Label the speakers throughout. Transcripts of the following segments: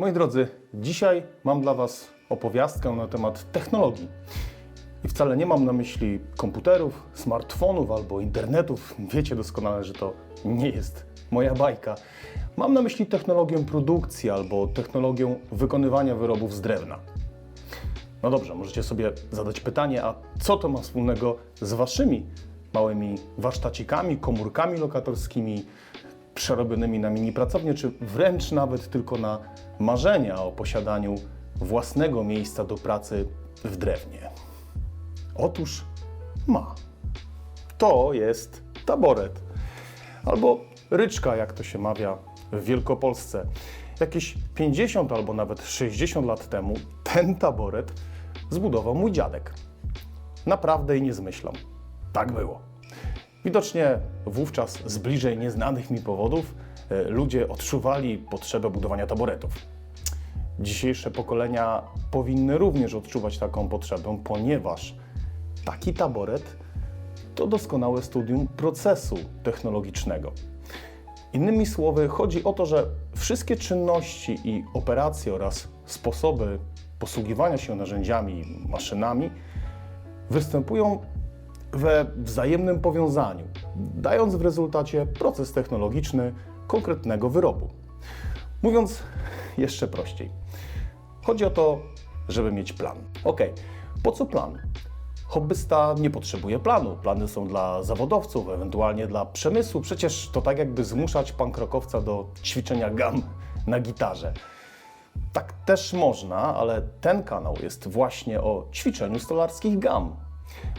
Speaker 1: Moi drodzy, dzisiaj mam dla Was opowiastkę na temat technologii. I wcale nie mam na myśli komputerów, smartfonów albo internetów. Wiecie doskonale, że to nie jest moja bajka. Mam na myśli technologię produkcji albo technologię wykonywania wyrobów z drewna. No dobrze, możecie sobie zadać pytanie, a co to ma wspólnego z waszymi małymi warsztacikami, komórkami lokatorskimi, przerobionymi na mini pracownię, czy wręcz nawet tylko na marzenia o posiadaniu własnego miejsca do pracy w drewnie? Otóż ma. To jest taboret. Albo ryczka, jak to się mawia w Wielkopolsce. Jakieś 50 albo nawet 60 lat temu ten taboret zbudował mój dziadek. Naprawdę i nie zmyślam. Tak było. Widocznie wówczas z bliżej nieznanych mi powodów e, ludzie odczuwali potrzebę budowania taboretów. Dzisiejsze pokolenia powinny również odczuwać taką potrzebę, ponieważ taki taboret to doskonałe studium procesu technologicznego. Innymi słowy, chodzi o to, że wszystkie czynności i operacje oraz sposoby posługiwania się narzędziami maszynami występują we wzajemnym powiązaniu, dając w rezultacie proces technologiczny konkretnego wyrobu. Mówiąc jeszcze prościej, chodzi o to, żeby mieć plan. Ok, po co plan? Hobbysta nie potrzebuje planu. Plany są dla zawodowców, ewentualnie dla przemysłu. Przecież to tak jakby zmuszać pankrokowca do ćwiczenia gam na gitarze. Tak też można, ale ten kanał jest właśnie o ćwiczeniu stolarskich gam.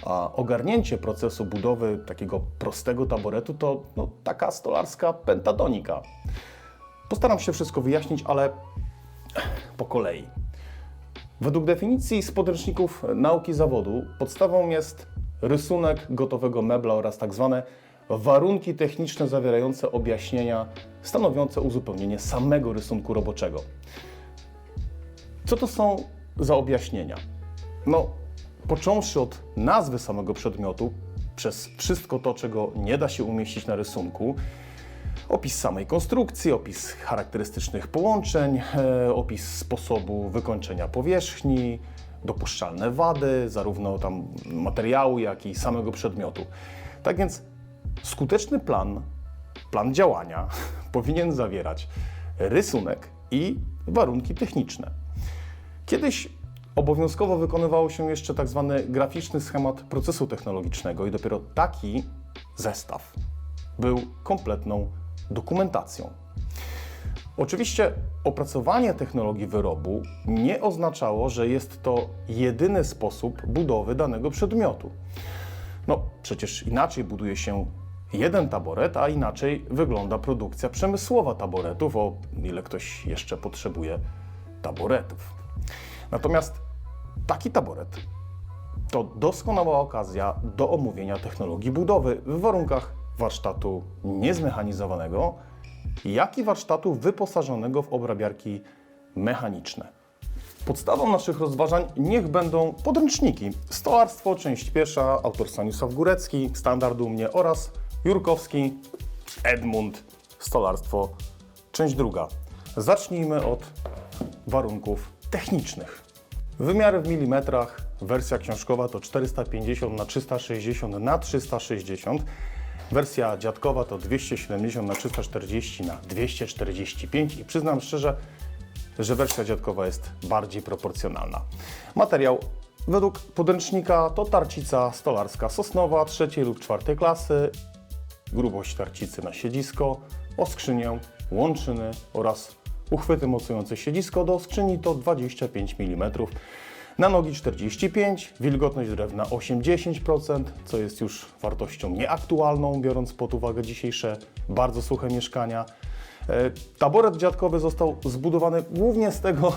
Speaker 1: A ogarnięcie procesu budowy takiego prostego taboretu to no, taka stolarska pentatonika. Postaram się wszystko wyjaśnić, ale po kolei. Według definicji z podręczników nauki zawodu podstawą jest rysunek gotowego mebla oraz tak zwane warunki techniczne zawierające objaśnienia stanowiące uzupełnienie samego rysunku roboczego. Co to są za objaśnienia? No, począwszy od nazwy samego przedmiotu, przez wszystko to, czego nie da się umieścić na rysunku, opis samej konstrukcji, opis charakterystycznych połączeń, e, opis sposobu wykończenia powierzchni, dopuszczalne wady, zarówno tam materiału, jak i samego przedmiotu. Tak więc skuteczny plan, plan działania powinien zawierać rysunek i warunki techniczne. Kiedyś obowiązkowo wykonywało się jeszcze tak zwany graficzny schemat procesu technologicznego i dopiero taki zestaw był kompletną dokumentacją. Oczywiście opracowanie technologii wyrobu nie oznaczało, że jest to jedyny sposób budowy danego przedmiotu. No, przecież inaczej buduje się jeden taboret, a inaczej wygląda produkcja przemysłowa taboretów, o ile ktoś jeszcze potrzebuje taboretów. Natomiast taki taboret to doskonała okazja do omówienia technologii budowy w warunkach warsztatu niezmechanizowanego, jak i warsztatu wyposażonego w obrabiarki mechaniczne. Podstawą naszych rozważań niech będą podręczniki. Stolarstwo, część pierwsza, autor Stanisław Górecki, standard u mnie oraz Jurkowski, Edmund, stolarstwo, część druga. Zacznijmy od warunków technicznych. Wymiary w milimetrach, wersja książkowa to 450 na 360 na 360. Wersja dziadkowa to 270 na 340 na 245 i przyznam szczerze, że wersja dziadkowa jest bardziej proporcjonalna. Materiał według podręcznika to tarcica stolarska sosnowa trzeciej lub czwartej klasy, grubość tarcicy na siedzisko, o skrzynię, łączyny oraz uchwyty mocujące siedzisko do skrzyni to 25 mm, na nogi 45, wilgotność drewna 8-10%, co jest już wartością nieaktualną, biorąc pod uwagę dzisiejsze bardzo suche mieszkania. E, Taboret dziadkowy został zbudowany głównie z tego,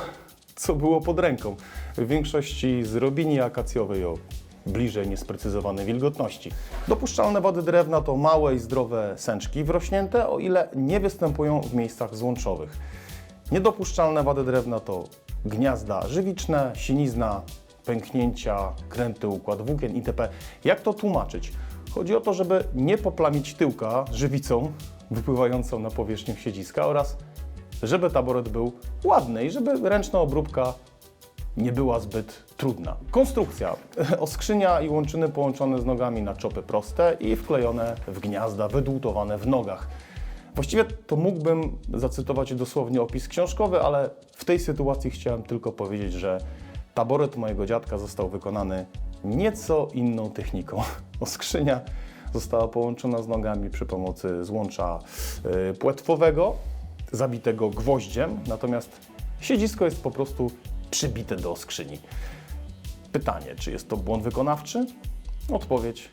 Speaker 1: co było pod ręką. W większości z robini akacjowej o bliżej niesprecyzowanej wilgotności. Dopuszczalne wady drewna to małe i zdrowe sęczki wrośnięte, o ile nie występują w miejscach złączowych. Niedopuszczalne wady drewna to gniazda żywiczne, sinizna, pęknięcia, kręty, układ włókien itp. Jak to tłumaczyć? Chodzi o to, żeby nie poplamić tyłka żywicą wypływającą na powierzchnię siedziska oraz żeby taboret był ładny i żeby ręczna obróbka nie była zbyt trudna. Konstrukcja. Oskrzynia i łączyny połączone z nogami na czopy proste i wklejone w gniazda wydłutowane w nogach. Właściwie to mógłbym zacytować dosłownie opis książkowy, ale w tej sytuacji chciałem tylko powiedzieć, że taboret mojego dziadka został wykonany nieco inną techniką. Oskrzynia została połączona z nogami przy pomocy złącza y, płetwowego, zabitego gwoździem, natomiast siedzisko jest po prostu przybite do skrzyni. Pytanie, czy jest to błąd wykonawczy? Odpowiedź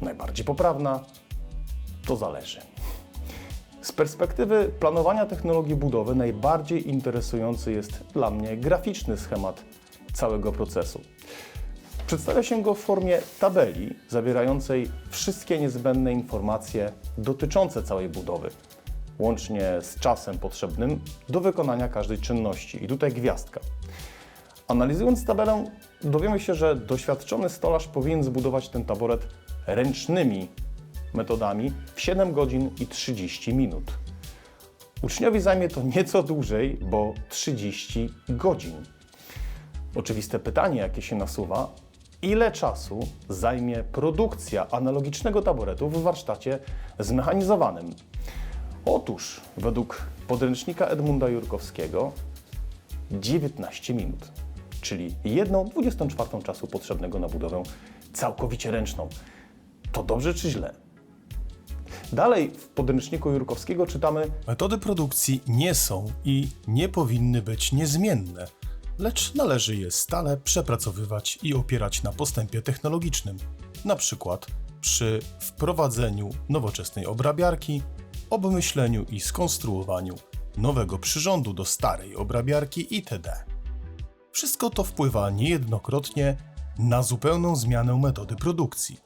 Speaker 1: najbardziej poprawna to zależy. Z perspektywy planowania technologii budowy najbardziej interesujący jest dla mnie graficzny schemat całego procesu. Przedstawia się go w formie tabeli zawierającej wszystkie niezbędne informacje dotyczące całej budowy, łącznie z czasem potrzebnym do wykonania każdej czynności. I tutaj gwiazdka. Analizując tabelę, dowiemy się, że doświadczony stolarz powinien zbudować ten taboret ręcznymi metodami w 7 godzin i 30 minut. Uczniowi zajmie to nieco dłużej, bo 30 godzin. Oczywiste pytanie, jakie się nasuwa, ile czasu zajmie produkcja analogicznego taboretu w warsztacie zmechanizowanym? Otóż, według podręcznika Edmunda Jurkowskiego, 19 minut, czyli jedną 24 czasu potrzebnego na budowę całkowicie ręczną. To dobrze czy źle? Dalej w podręczniku Jurkowskiego czytamy
Speaker 2: Metody produkcji nie są i nie powinny być niezmienne, lecz należy je stale przepracowywać i opierać na postępie technologicznym, na przykład przy wprowadzeniu nowoczesnej obrabiarki, obmyśleniu i skonstruowaniu nowego przyrządu do starej obrabiarki itd. Wszystko to wpływa niejednokrotnie na zupełną zmianę metody produkcji.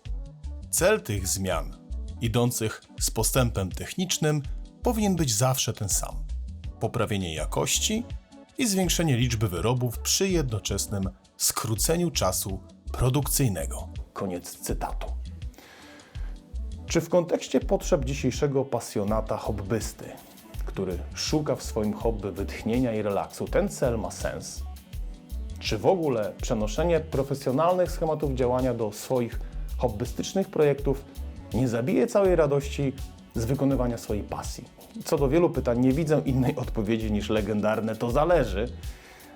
Speaker 2: Cel tych zmian, idących z postępem technicznym, powinien być zawsze ten sam: poprawienie jakości i zwiększenie liczby wyrobów przy jednoczesnym skróceniu czasu produkcyjnego.
Speaker 1: Koniec cytatu. Czy w kontekście potrzeb dzisiejszego pasjonata hobbysty, który szuka w swoim hobby wytchnienia i relaksu, ten cel ma sens? Czy w ogóle przenoszenie profesjonalnych schematów działania do swoich hobbystycznych projektów nie zabije całej radości z wykonywania swojej pasji? Co do wielu pytań nie widzę innej odpowiedzi niż legendarne to zależy.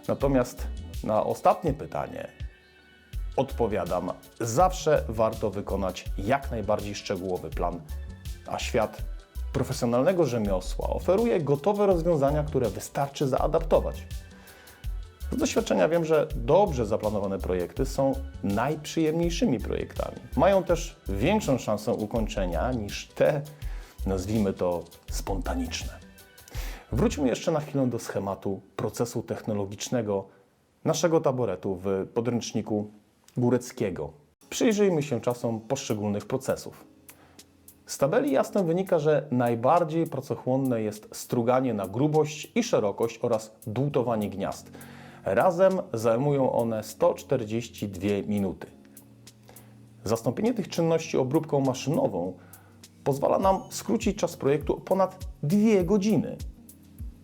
Speaker 1: Natomiast na ostatnie pytanie odpowiadam, zawsze warto wykonać jak najbardziej szczegółowy plan, a świat profesjonalnego rzemiosła oferuje gotowe rozwiązania, które wystarczy zaadaptować. Z doświadczenia wiem, że dobrze zaplanowane projekty są najprzyjemniejszymi projektami. Mają też większą szansę ukończenia niż te, nazwijmy to, spontaniczne. Wróćmy jeszcze na chwilę do schematu procesu technologicznego naszego taboretu w podręczniku Góreckiego. Przyjrzyjmy się czasom poszczególnych procesów. Z tabeli jasno wynika, że najbardziej pracochłonne jest struganie na grubość i szerokość oraz dłutowanie gniazd. Razem zajmują one 142 minuty. Zastąpienie tych czynności obróbką maszynową pozwala nam skrócić czas projektu o ponad 2 godziny.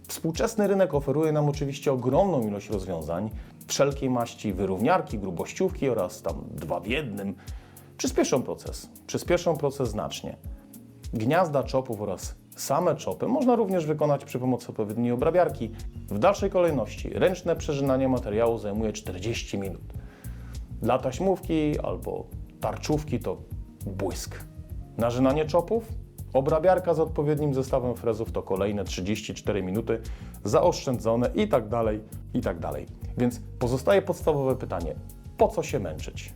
Speaker 1: Współczesny rynek oferuje nam oczywiście ogromną ilość rozwiązań, wszelkiej maści wyrówniarki, grubościówki oraz tam dwa w jednym. Przyspieszą proces, przyspieszą proces znacznie. Gniazda czopów oraz same czopy można również wykonać przy pomocy odpowiedniej obrabiarki. W dalszej kolejności ręczne przerzynanie materiału zajmuje 40 minut. Dla taśmówki albo tarczówki to błysk. Narzynanie czopów? Obrabiarka z odpowiednim zestawem frezów to kolejne 34 minuty, zaoszczędzone i tak dalej, i tak dalej. Więc pozostaje podstawowe pytanie, po co się męczyć?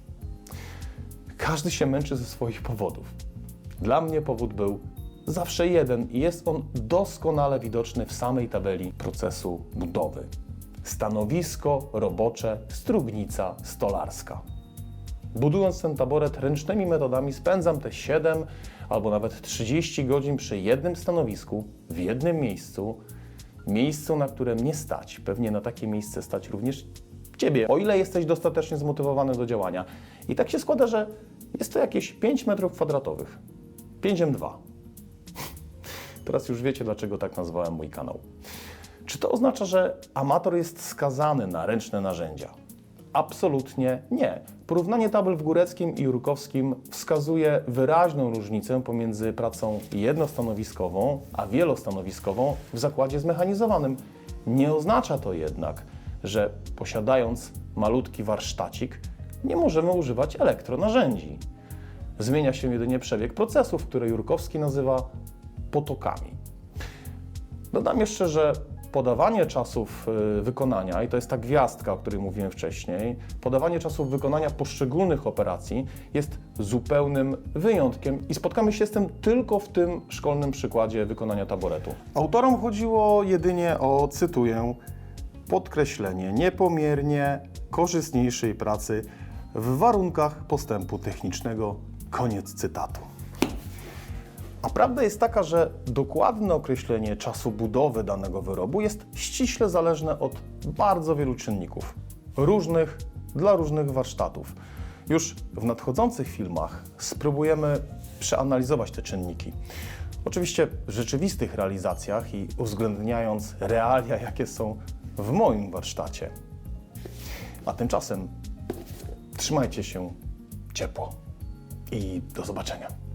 Speaker 1: Każdy się męczy ze swoich powodów. Dla mnie powód był zawsze jeden i jest on doskonale widoczny w samej tabeli procesu budowy. Stanowisko robocze, strugnica stolarska. Budując ten taboret ręcznymi metodami spędzam te 7 albo nawet 30 godzin przy jednym stanowisku, w jednym miejscu, miejscu, na które mnie stać. Pewnie na takie miejsce stać również Ciebie, o ile jesteś dostatecznie zmotywowany do działania. I tak się składa, że jest to jakieś 5 metrów kwadratowych. 5M2. Teraz już wiecie, dlaczego tak nazwałem mój kanał. Czy to oznacza, że amator jest skazany na ręczne narzędzia? Absolutnie nie. Porównanie tabel w Góreckim i Jurkowskim wskazuje wyraźną różnicę pomiędzy pracą jednostanowiskową a wielostanowiskową w zakładzie zmechanizowanym. Nie oznacza to jednak, że posiadając malutki warsztacik nie możemy używać elektronarzędzi. Zmienia się jedynie przebieg procesów, które Jurkowski nazywa potokami. Dodam jeszcze, że podawanie czasów y, wykonania, i to jest ta gwiazdka, o której mówiłem wcześniej, podawanie czasów wykonania poszczególnych operacji jest zupełnym wyjątkiem i spotkamy się z tym tylko w tym szkolnym przykładzie wykonania taboretu. Autorom chodziło jedynie o, cytuję, podkreślenie niepomiernie korzystniejszej pracy w warunkach postępu technicznego. Koniec cytatu. A prawda jest taka, że dokładne określenie czasu budowy danego wyrobu jest ściśle zależne od bardzo wielu czynników, różnych dla różnych warsztatów. Już w nadchodzących filmach spróbujemy przeanalizować te czynniki. Oczywiście w rzeczywistych realizacjach i uwzględniając realia, jakie są w moim warsztacie. A tymczasem trzymajcie się ciepło i do zobaczenia.